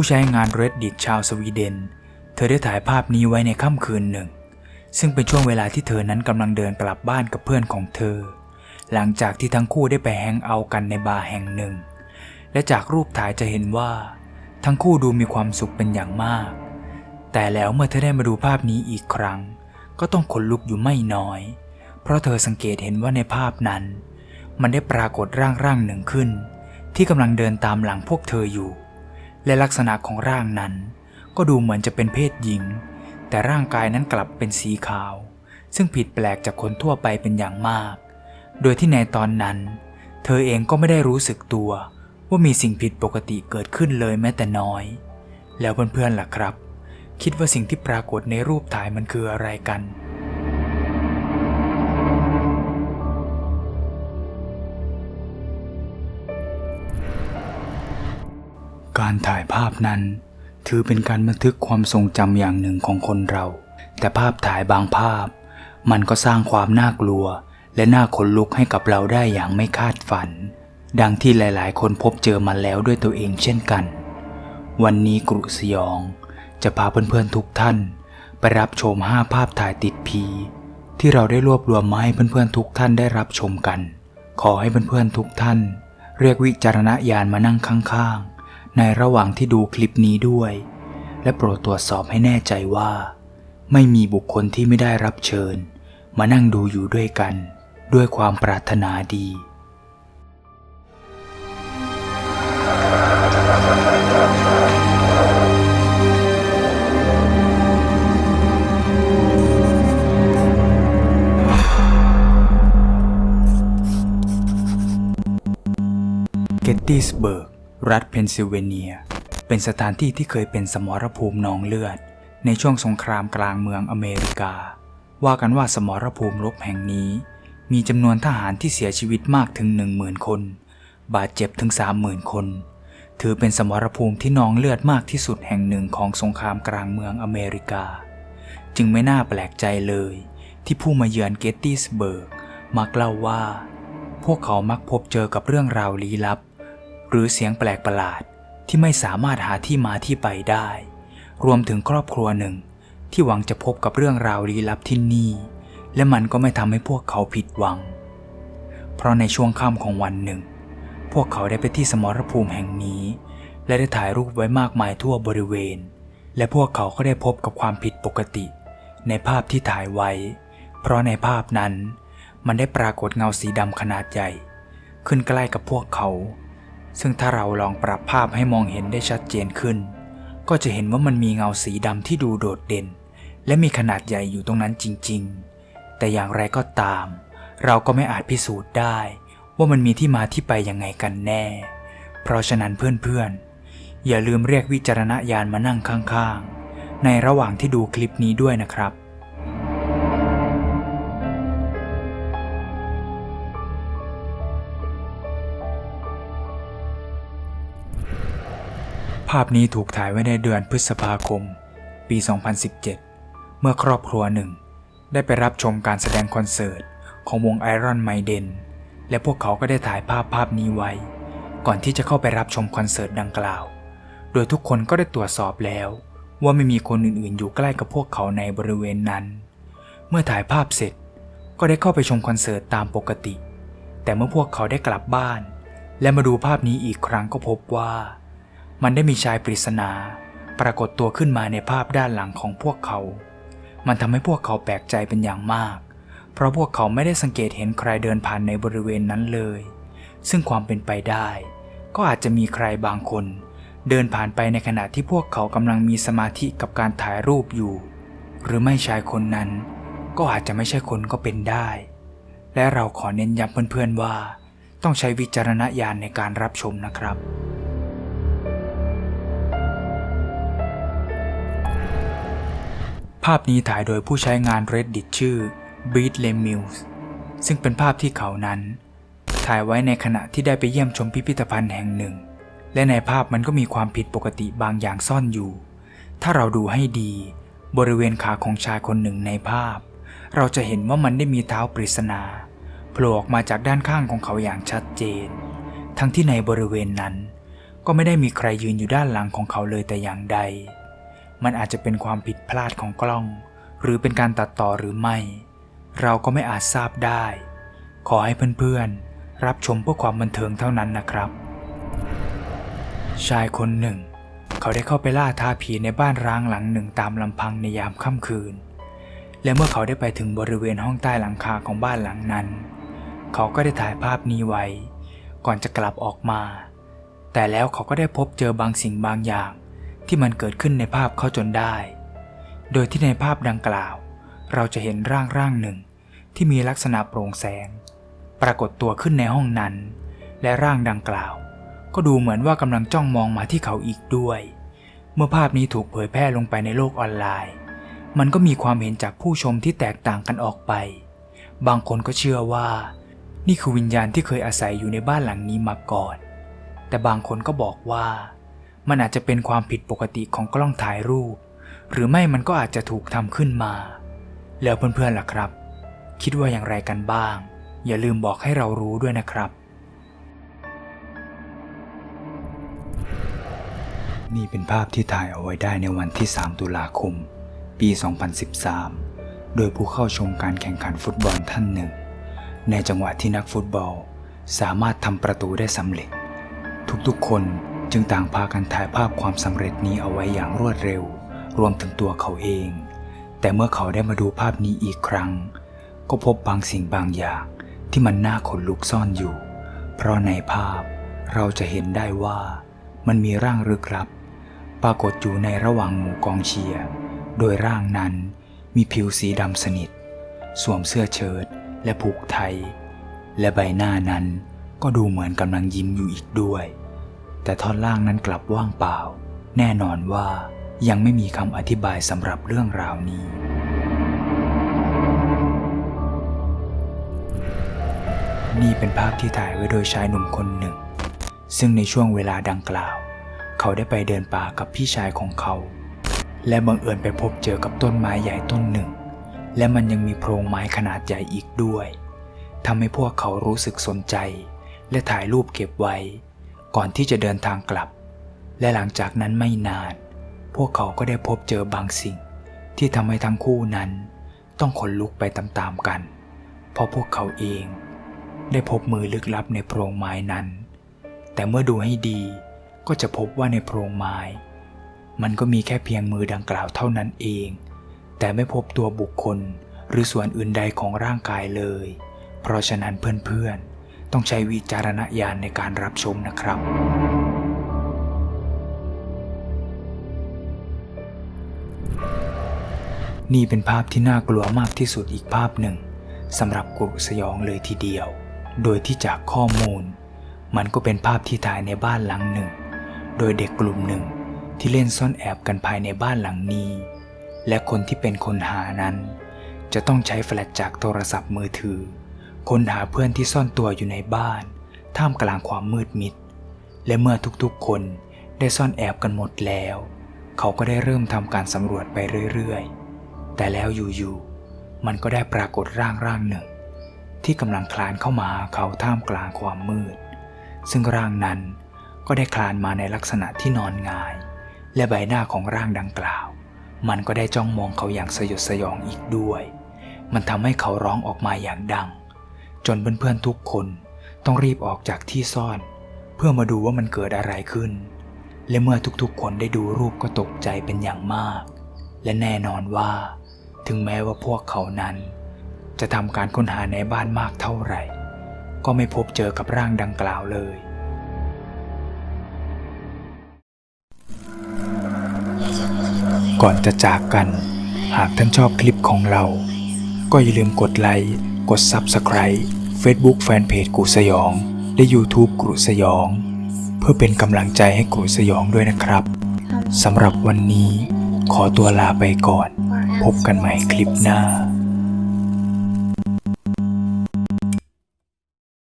ผู้ใช้งาน Reddit ชาวสวีเดน เธอได้ถ่ายภาพนี้ไว้ในค่ำคืนหนึ่ง ซึ่งเป็นช่วงเวลาที่เธอนั้นกำลังเดินกลับบ้านกับเพื่อนของเธอ หลังจากที่ทั้งคู่ได้ไปแฮงเอาท์กันในบาร์แห่งหนึ่ง และจากรูปถ่ายจะเห็นว่า ทั้งคู่ดูมีความสุขเป็นอย่างมาก แต่แล้วเมื่อเธอได้มาดูภาพนี้อีกครั้ง ก็ต้องขนลุกอยู่ไม่น้อย เพราะเธอสังเกตเห็นว่าในภาพนั้น มันได้ปรากฏร่างร่างหนึ่งขึ้น ที่กำลังเดินตามหลังพวกเธออยู่ และลักษณะของร่างนั้น ก็ดูเหมือนจะเป็นเพศหญิง แต่ร่างกายนั้นกลับเป็นสีขาว ซึ่งผิดแปลกจากคนทั่วไปเป็นอย่างมาก โดยที่ในตอนนั้น เธอเองก็ไม่ได้รู้สึกตัวว่ามีสิ่งผิดปกติเกิดขึ้นเลยแม้แต่น้อย แล้วเพื่อนๆล่ะครับ คิดว่าสิ่งที่ปรากฏในรูปถ่ายมันคืออะไรกัน การถ่ายภาพนั้น ถือเป็นการบันทึกความทรงจำอย่างหนึ่งของคนเรา แต่ภาพถ่ายบางภาพ มันก็สร้างความน่ากลัว และน่าขนลุกให้กับเราได้อย่างไม่คาดฝัน ดังที่หลายๆ คนพบเจอมาแล้วด้วยตัวเองเช่นกัน วันนี้กรุสยอง จะพาเพื่อนๆทุกท่าน ไปรับชม 5 ภาพถ่ายติดผีที่เราได้รวบรวมมาให้เพื่อนๆทุกท่านได้รับชมกัน ขอให้เพื่อนๆทุกท่าน เรียกวิจารณญาณมานั่งข้างๆ ในระหว่างที่ดูคลิปนี้ด้วย และโปรดตรวจสอบให้แน่ใจว่า ไม่มีบุคคลที่ไม่ได้รับเชิญ มานั่งดูอยู่ด้วยกัน ด้วยความปรารถนาดีเกตติสเบิร์ก รัฐเพนซิลเวเนีย เป็นสถานที่ที่เคยเป็นสมรภูมินองเลือด ในช่วงสงครามกลางเมืองอเมริกา ว่ากันว่าสมรภูมิรบแห่งนี้ มีจำนวนทหารที่เสียชีวิตมากถึง 10,000 คน บาดเจ็บถึง 30,000 คน ถือเป็นสมรภูมิที่นองเลือดมากที่สุดแห่งหนึ่งของสงครามกลางเมืองอเมริกา จึงไม่น่าแปลกใจเลย ที่ผู้มาเยือนเกตติสเบิร์กมักเล่าว่า พวกเขามักพบเจอกับเรื่องราวลี้ลับ หรือเสียงแปลกประหลาดที่ไม่สามารถหาที่มาที่ไปได้ รวมถึงครอบครัวหนึ่ง ที่หวังจะพบกับเรื่องราวลี้ลับที่นี่ และมันก็ไม่ทำให้พวกเขาผิดหวัง เพราะในช่วงค่ำของวันหนึ่ง พวกเขาได้ไปที่สมรภูมิแห่งนี้ และได้ถ่ายรูปไว้มากมายทั่วบริเวณ และพวกเขาก็ได้พบกับความผิดปกติ ในภาพที่ถ่ายไว้ เพราะในภาพนั้น มันได้ปรากฏเงาสีดำขนาดใหญ่ ขึ้นใกล้กับพวกเขา ซึ่งถ้าเราลองปรับภาพให้มองเห็นได้ชัดเจนขึ้น ก็จะเห็นว่ามันมีเงาสีดำที่ดูโดดเด่น และมีขนาดใหญ่อยู่ตรงนั้นจริง ๆ แต่อย่างไรก็ตาม เราก็ไม่อาจพิสูจน์ได้ ว่ามันมีที่มาที่ไปยังไงกันแน่ เพราะฉะนั้นเพื่อนๆ อย่าลืมเรียกวิจารณญาณมานั่งข้างๆ ในระหว่างที่ดูคลิปนี้ด้วยนะครับ ภาพนี้ถูกถ่ายไว้ในเดือนพฤษภาคม ปี 2017 เมื่อครอบครัวหนึ่ง ได้ไปรับชมการแสดงคอนเสิร์ต ของวงไอรอนไมเดนและพวกเขาก็ได้ถ่ายภาพภาพนี้ไว้ ก่อนที่จะเข้าไปรับชมคอนเสิร์ตดังกล่าว โดยทุกคนก็ได้ตรวจสอบแล้ว ว่าไม่มีคนอื่นๆ อยู่ใกล้กับพวกเขาในบริเวณนั้น เมื่อถ่ายภาพเสร็จก็ได้เข้าไปชมคอนเสิร์ตตามปกติ แต่เมื่อพวกเขาได้กลับบ้าน และมาดูภาพนี้อีกครั้งก็พบว่า มันได้มีชายปริศนา ปรากฏตัวขึ้นมาในภาพด้านหลังของพวกเขา มันทำให้พวกเขาแปลกใจเป็นอย่างมาก เพราะพวกเขาไม่ได้สังเกตเห็นใครเดินผ่านในบริเวณนั้นเลย ซึ่งความเป็นไปได้ ก็อาจจะมีใครบางคน เดินผ่านไปในขณะที่พวกเขากำลังมีสมาธิกับการถ่ายรูปอยู่ หรือไม่ชายคนนั้น ก็อาจจะไม่ใช่คนก็เป็นได้ และเราขอเน้นย้ำเพื่อนๆว่า ต้องใช้วิจารณญาณในการรับชมนะครับาพนี้ถ่ายโดยผู้ใช้งาน Reddit ชื่อ Beat l e m i l s ซึ่งเป็นภาพที่เขานั้น ถ่ายไว้ในขณะที่ได้ไปเยี่ยมชมพิพิธภัณฑ์แห่งหนึ่ง และในภาพมันก็มีความผิดปกติบางอย่างซ่อนอยู่ ถ้าเราดูให้ดี บริเวณขาของชายคนหนึ่งในภาพ เราจะเห็นว่ามันได้มีเท้าปริศนาโผล่ออกมาจากด้านข้างของเขาอย่างชัดเจน ทั้งที่ในบริเวณนั้น ก็ไม่ได้มีใครยืนอยู่ด้านหลังของเขาเลยแต่อย่างใด มันอาจจะเป็นความผิดพลาดของกล้อง หรือเป็นการตัดต่อหรือไม่ เราก็ไม่อาจทราบได้ ขอให้เพื่อนๆ รับชมเพื่อความบันเทิงเท่านั้นนะครับ ชายคนหนึ่ง เขาได้เข้าไปล่าท้าผีในบ้านร้างหลังหนึ่งตามลำพังในยามค่ำคืน และเมื่อเขาได้ไปถึงบริเวณห้องใต้หลังคาของบ้านหลังนั้น เขาก็ได้ถ่ายภาพนี้ไว้ ก่อนจะกลับออกมา แต่แล้วเขาก็ได้พบเจอบางสิ่งบางอย่าง ที่มันเกิดขึ้นในภาพเขาจนได้ โดยที่ในภาพดังกล่าว เราจะเห็นร่างร่างหนึ่งที่มีลักษณะโปร่งแสง ปรากฏตัวขึ้นในห้องนั้น และร่างดังกล่าว ก็ดูเหมือนว่ากำลังจ้องมองมาที่เขาอีกด้วย เมื่อภาพนี้ถูกเผยแพร่ลงไปในโลกออนไลน์ มันก็มีความเห็นจากผู้ชมที่แตกต่างกันออกไป บางคนก็เชื่อว่า นี่คือวิญญาณที่เคยอาศัยอยู่ในบ้านหลังนี้มาก่อน แต่บางคนก็บอกว่า มันอาจจะเป็นความผิดปกติของกล้องถ่ายรูป หรือไม่มันก็อาจจะถูกทำขึ้นมา แล้วเพื่อนๆล่ะครับ คิดว่าอย่างไรกันบ้าง อย่าลืมบอกให้เรารู้ด้วยนะครับ นี่เป็นภาพที่ถ่ายเอาไว้ได้ในวันที่ 3 ตุลาคม ปี 2013 โดยผู้เข้าชมการแข่งขันฟุตบอลท่านหนึ่ง ในจังหวะที่นักฟุตบอล สามารถทำประตูได้สำเร็จ ทุกๆคน จึงต่างพากันถ่ายภาพความสำเร็จนี้เอาไว้อย่างรวดเร็ว รวมถึงตัวเขาเอง แต่เมื่อเขาได้มาดูภาพนี้อีกครั้ง ก็พบบางสิ่งบางอย่างที่มันน่าขนลุกซ่อนอยู่ เพราะในภาพเราจะเห็นได้ว่ามันมีร่างลึกลับ ปรากฏอยู่ในระหว่างหมู่กองเชียร์โดยร่างนั้นมีผิวสีดำสนิท สวมเสื้อเชิ้ตและผูกไทย และใบหน้านั้นก็ดูเหมือนกำลังยิ้มอยู่อีกด้วย แต่ท่อนล่างนั้นกลับว่างเปล่า แน่นอนว่ายังไม่มีคำอธิบายสำหรับเรื่องราวนี้ นี่เป็นภาพที่ถ่ายไว้โดยชายหนุ่มคนหนึ่ง ซึ่งในช่วงเวลาดังกล่าว เขาได้ไปเดินป่ากับพี่ชายของเขา และบังเอิญไปพบเจอกับต้นไม้ใหญ่ต้นหนึ่ง และมันยังมีโพรงไม้ขนาดใหญ่อีกด้วยทำให้พวกเขารู้สึกสนใจ และถ่ายรูปเก็บไว้ ก่อนที่จะเดินทางกลับ และหลังจากนั้นไม่นาน พวกเขาก็ได้พบเจอบางสิ่ง ที่ทำให้ทั้งคู่นั้น ต้องขนลุกไปตามๆกัน เพราะพวกเขาเอง ได้พบมือลึกลับในโพรงไม้นั้น แต่เมื่อดูให้ดีก็จะพบว่าในโพรงไม้ มันก็มีแค่เพียงมือดังกล่าวเท่านั้นเอง แต่ไม่พบตัวบุคคลหรือส่วนอื่นใดของร่างกายเลย เพราะฉะนั้นเพื่อนๆ ต้องใช้วิจารณญาณในการรับชมนะครับ นี่เป็นภาพที่น่ากลัวมากที่สุดอีกภาพหนึ่งสำหรับกรุสยองเลยทีเดียว โดยที่จากข้อมูล มันก็เป็นภาพที่ถ่ายในบ้านหลังหนึ่ง โดยเด็กกลุ่มหนึ่งที่เล่นซ่อนแอบกันภายในบ้านหลังนี้ และคนที่เป็นคนหานั้น จะต้องใช้แฟลชจากโทรศัพท์มือถือ ค้นหาเพื่อนที่ซ่อนตัวอยู่ในบ้าน ท่ามกลางความมืดมิด และเมื่อทุกๆคนได้ซ่อนแอบกันหมดแล้ว เขาก็ได้เริ่มทำการสำรวจไปเรื่อยๆ แต่แล้วอยู่ๆ มันก็ได้ปรากฏร่างร่างหนึ่ง ที่กำลังคลานเข้ามาหาเขาท่ามกลางความมืด ซึ่งร่างนั้นก็ได้คลานมาในลักษณะที่นอนงาย และใบหน้าของร่างดังกล่าว มันก็ได้จ้องมองเขาอย่างสยดสยองอีกด้วย มันทำให้เขาร้องออกมาอย่างดัง จนเพื่อนๆทุกคนต้องรีบออกจากที่ซ่อน เพื่อมาดูว่ามันเกิดอะไรขึ้น และเมื่อทุกๆ คนได้ดูรูปก็ตกใจเป็นอย่างมาก และแน่นอนว่า ถึงแม้ว่าพวกเขานั้น จะทำการค้นหาในบ้านมากเท่าไหร่ ก็ไม่พบเจอกับร่างดังกล่าวเลยก่อนจะจากกัน หากท่านชอบคลิปของเรา ก็อย่าลืมกดไลค์ กด Subscribe Facebook Fanpage กุสยอง และ YouTube กุสยอง เพื่อเป็นกำลังใจให้กุสยองด้วยนะครับสำหรับวันนี้ขอตัวลาไปก่อน พบกันใหม่คลิปหน้า